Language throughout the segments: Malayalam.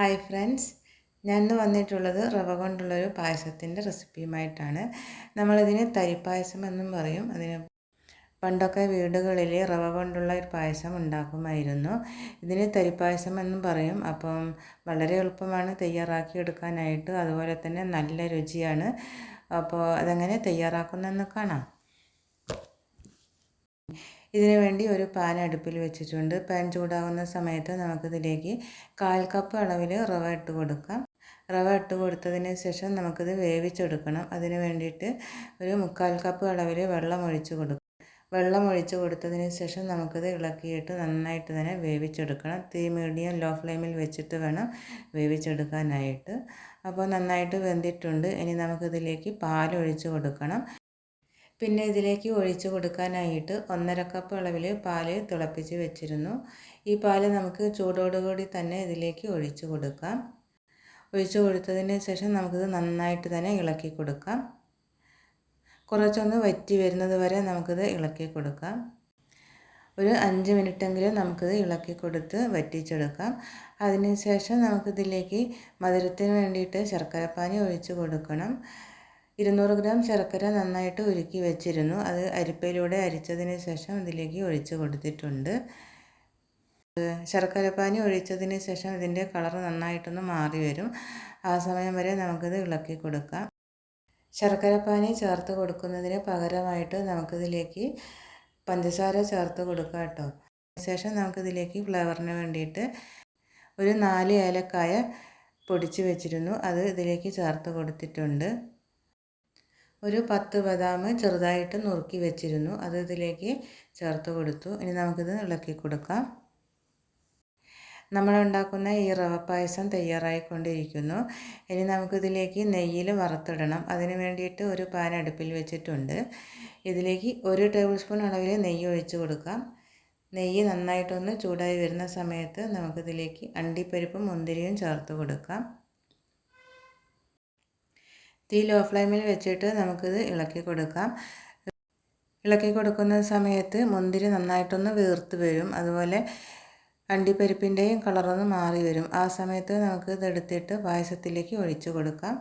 Hi friends. ഞാൻ ഇന്ന് വന്നിട്ടുള്ളത് റവ കൊണ്ടുള്ളൊരു പായസത്തിന്റെ റെസിപ്പിയുമായിട്ടാണ്. നമ്മളിതിന് തരിപ്പായസം എന്നും പറയും. അതിന് പണ്ടൊക്കെ വീടുകളിൽ റവ കൊണ്ടുള്ള ഒരു പായസം ഉണ്ടാക്കുമായിരുന്നു. ഇതിന് തരിപ്പായസം എന്നും പറയും. അപ്പം വളരെ എളുപ്പമാണ് തയ്യാറാക്കി എടുക്കാനായിട്ട്. അതുപോലെ തന്നെ നല്ല രുചിയാണ്. അപ്പോൾ അതെങ്ങനെ തയ്യാറാക്കുന്നതെന്ന് കാണാം. ഇതിനു വേണ്ടി ഒരു പാൻ അടുപ്പിൽ വെച്ചിട്ടുണ്ട്. പാൻ ചൂടാകുന്ന സമയത്ത് നമുക്കിതിലേക്ക് കാൽ കപ്പ് അളവിൽ റവ ഇട്ട് കൊടുക്കാം. റവ ഇട്ട് കൊടുത്തതിന് ശേഷം നമുക്കിത് വേവിച്ചെടുക്കണം. അതിന് വേണ്ടിയിട്ട് ഒരു മുക്കാൽ കപ്പ് അളവിൽ വെള്ളം ഒഴിച്ച് കൊടുക്കും. വെള്ളം ഒഴിച്ച് കൊടുത്തതിന് ശേഷം നമുക്കിത് ഇളക്കിയിട്ട് നന്നായിട്ട് തന്നെ വേവിച്ചെടുക്കണം. തീ മീഡിയം ലോ ഫ്ലെയിമിൽ വെച്ചിട്ട് വേണം വേവിച്ചെടുക്കാനായിട്ട്. അപ്പോൾ നന്നായിട്ട് വെന്തിട്ടുണ്ട്. ഇനി നമുക്കിതിലേക്ക് പാലൊഴിച്ച് കൊടുക്കണം. പിന്നെ ഇതിലേക്ക് ഒഴിച്ച് കൊടുക്കാനായിട്ട് ഒന്നര കപ്പ് അളവിൽ പാൽ തിളപ്പിച്ച് വെച്ചിരുന്നു. ഈ പാൽ നമുക്ക് ചൂടോടുകൂടി തന്നെ ഇതിലേക്ക് ഒഴിച്ച് കൊടുക്കാം. ഒഴിച്ച് കൊടുത്തതിന് ശേഷം നമുക്കിത് നന്നായിട്ട് തന്നെ ഇളക്കി കൊടുക്കാം. കുറച്ചൊന്ന് വറ്റി വരുന്നത് വരെ നമുക്കിത് ഇളക്കി കൊടുക്കാം. ഒരു അഞ്ച് മിനിറ്റെങ്കിലും നമുക്കിത് ഇളക്കി കൊടുത്ത് വറ്റിച്ചെടുക്കാം. അതിനുശേഷം നമുക്കിതിലേക്ക് മധുരത്തിന് വേണ്ടിയിട്ട് ശർക്കരപ്പാനി ഒഴിച്ച് കൊടുക്കണം. ഇരുന്നൂറ് ഗ്രാം ശർക്കര നന്നായിട്ട് ഉരുക്കി വെച്ചിരുന്നു. അത് അരിപ്പയിലൂടെ അരിച്ചതിന് ശേഷം ഇതിലേക്ക് ഒഴിച്ച് കൊടുത്തിട്ടുണ്ട്. ശർക്കരപ്പാനി ഒഴിച്ചതിന് ശേഷം ഇതിന്റെ കളർ നന്നായിട്ടൊന്ന് മാറി വരും. ആ സമയം വരെ നമുക്കിത് ഇളക്കി കൊടുക്കാം. ശർക്കരപ്പാനി ചേർത്ത് കൊടുക്കുന്നതിന് പകരമായിട്ട് നമുക്കിതിലേക്ക് പഞ്ചസാര ചേർത്ത് കൊടുക്കാം കേട്ടോ. ശേഷം നമുക്കിതിലേക്ക് ഫ്ലേവറിന് വേണ്ടിയിട്ട് ഒരു നാല് ഏലക്കായ പൊടിച്ച് വെച്ചിരുന്നു. അത് ഇതിലേക്ക് ചേർത്ത് കൊടുത്തിട്ടുണ്ട്. ഒരു പത്ത് ബദാം ചെറുതായിട്ട് നുറുക്കി വെച്ചിരുന്നു. അത് ഇതിലേക്ക് ചേർത്ത് കൊടുത്തു. ഇനി നമുക്കിത് ഇളക്കി കൊടുക്കാം. നമ്മൾ ഉണ്ടാക്കുന്ന ഈ റവ പായസം തയ്യാറായിക്കൊണ്ടിരിക്കുന്നു. ഇനി നമുക്കിതിലേക്ക് നെയ്യിൽ വറുത്തിടണം. അതിന് വേണ്ടിയിട്ട് ഒരു പാൻ അടുപ്പിൽ വെച്ചിട്ടുണ്ട്. ഇതിലേക്ക് ഒരു ടേബിൾ സ്പൂൺ അളവിൽ നെയ്യ് ഒഴിച്ച് കൊടുക്കാം. നെയ്യ് നന്നായിട്ടൊന്ന് ചൂടായി വരുന്ന സമയത്ത് നമുക്കിതിലേക്ക് അണ്ടിപ്പരിപ്പും മുന്തിരിയും ചേർത്ത് കൊടുക്കാം. തീ ലോ ഫ്ലെയിമിൽ വെച്ചിട്ട് നമുക്കിത് ഇളക്കി കൊടുക്കാം. ഇളക്കി കൊടുക്കുന്ന സമയത്ത് മുന്തിരി നന്നായിട്ടൊന്ന് വീർത്ത് വരും. അതുപോലെ അണ്ടിപ്പരിപ്പിന്റെയും കളറൊന്ന് മാറി വരും. ആ സമയത്ത് നമുക്ക് ഇതെടുത്തിട്ട് പായസത്തിലേക്ക് ഒഴിച്ചു കൊടുക്കാം.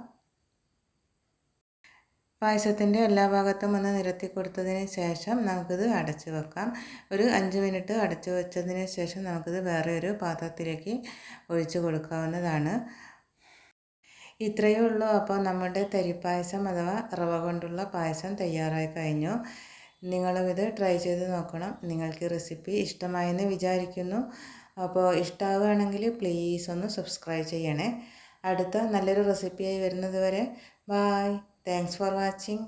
പായസത്തിന്റെ എല്ലാ ഭാഗത്തും ഒന്ന് നിരത്തി കൊടുത്തതിന് ശേഷം നമുക്കിത് അടച്ച് വെക്കാം. ഒരു അഞ്ച് മിനിറ്റ് അടച്ച് വെച്ചതിന് ശേഷം നമുക്കിത് വേറെ ഒരു പാത്രത്തിലേക്ക് ഒഴിച്ച് കൊടുക്കാവുന്നതാണ്. ഇത്രയേ ഉള്ളൂ. അപ്പോൾ നമ്മുടെ തരിപ്പായസം അഥവാ റവ കൊണ്ടുള്ള പായസം തയ്യാറായി കഴിഞ്ഞു. നിങ്ങളും ഇത് ട്രൈ ചെയ്ത് നോക്കണം. നിങ്ങൾക്ക് റെസിപ്പി ഇഷ്ടമായെന്ന് വിചാരിക്കുന്നു. അപ്പോൾ ഇഷ്ടമാവുകയാണെങ്കിൽ പ്ലീസ് ഒന്ന് സബ്സ്ക്രൈബ് ചെയ്യണേ. അടുത്ത നല്ലൊരു റെസിപ്പിയായി വരുന്നത് വരെ. Bye thanks for watching.